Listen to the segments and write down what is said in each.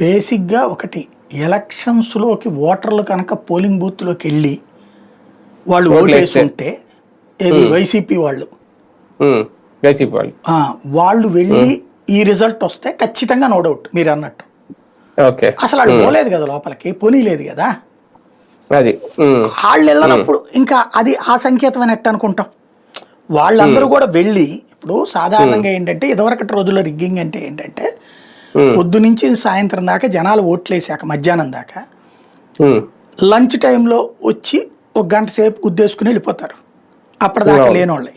బేసిక్గా ఒకటి ఎలక్షన్స్లోకి ఓటర్లు కనుక పోలింగ్ బూత్లోకి వెళ్ళి వాళ్ళు ఓట్లు ఓటేసి వేస్తే. ఉంటే ఏది వైసీపీ వాళ్ళు. వైసీపీ వాళ్ళు వాళ్ళు వెళ్ళి ఈ రిజల్ట్ వస్తే ఖచ్చితంగా నో డౌట్ మీరు అన్నట్టు. ఓకే. అసలు వాళ్ళు పోలేదు కదా లోపలికి పోనీలేదు కదా? అది ఉమ్, వాళ్ళు వెళ్ళినప్పుడు ఇంకా అది ఆ సంకేతం ఎట్ట అనుకుంటాం? వాళ్ళందరూ కూడా వెళ్ళి ఇప్పుడు సాధారణంగా ఏంటంటే ఇదివరకటి రోజుల్లో రిగ్గింగ్ అంటే ఏంటంటే పొద్దు నుంచి సాయంత్రం దాకా జనాలు ఓట్లేసాక మధ్యాహ్నం దాకా ఉమ్, లంచ్ టైంలో వచ్చి ఒక గంట సేపు గుద్దేసుకుని వెళ్ళిపోతారు. అప్పటిదాకా. లేనోళ్ళే.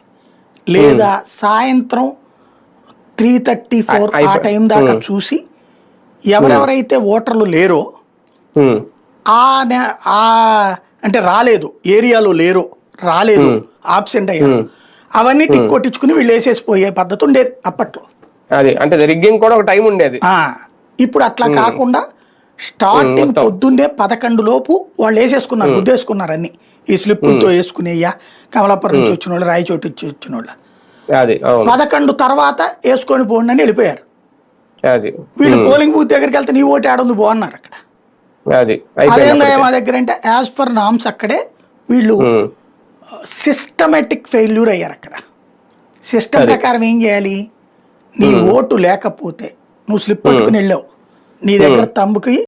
లేదా సాయంత్రం త్రీ థర్టీ ఫోర్ ఆ టైం దాకా చూసి ఎవరెవరైతే ఓటర్లు లేరో ఆ అంటే రాలేదు ఏరియాలో లేరు రాలేదు ఆబ్సెంట్ అయ్యారు. అవన్నీ టిక్ కొట్టించుకుని వీళ్ళు వేసేసిపోయే పద్ధతి ఉండేది అప్పట్లో. అది అంటే రిగ్గింగ్ కూడా ఒక టైం ఉండేది. ఇప్పుడు అట్లా కాకుండా స్టార్టింగ్ పొద్దున్నే పదకొండు లోపు వాళ్ళు వేసేసుకున్నారు గుద్దేసుకున్నారు అన్ని. ఈ స్లిప్పులతో వేసుకునేయ్యా కమలాపురం నుంచి వచ్చిన వాళ్ళు రాయచోటి నుంచి వచ్చిన వాళ్ళు పదకొండు తర్వాత వేసుకొని పోండి అని వెళ్ళిపోయారు. వీళ్ళు పోలింగ్ బూత్ దగ్గరికి వెళ్తే నీ ఓటు ఆడుంది బాగున్నారు అక్కడ. అది అదేందా మా దగ్గర అంటే యాజ్ ఫర్ నామ్స్ అక్కడే వీళ్ళు సిస్టమేటిక్ ఫెయిల్యూర్ అయ్యారు అక్కడ. సిస్టమ్ ప్రకారం ఏం చేయాలి? నీ ఓటు లేకపోతే నువ్వు స్లిప్ పట్టుకుని వెళ్ళావు. నీ దగ్గర తమ్ముకి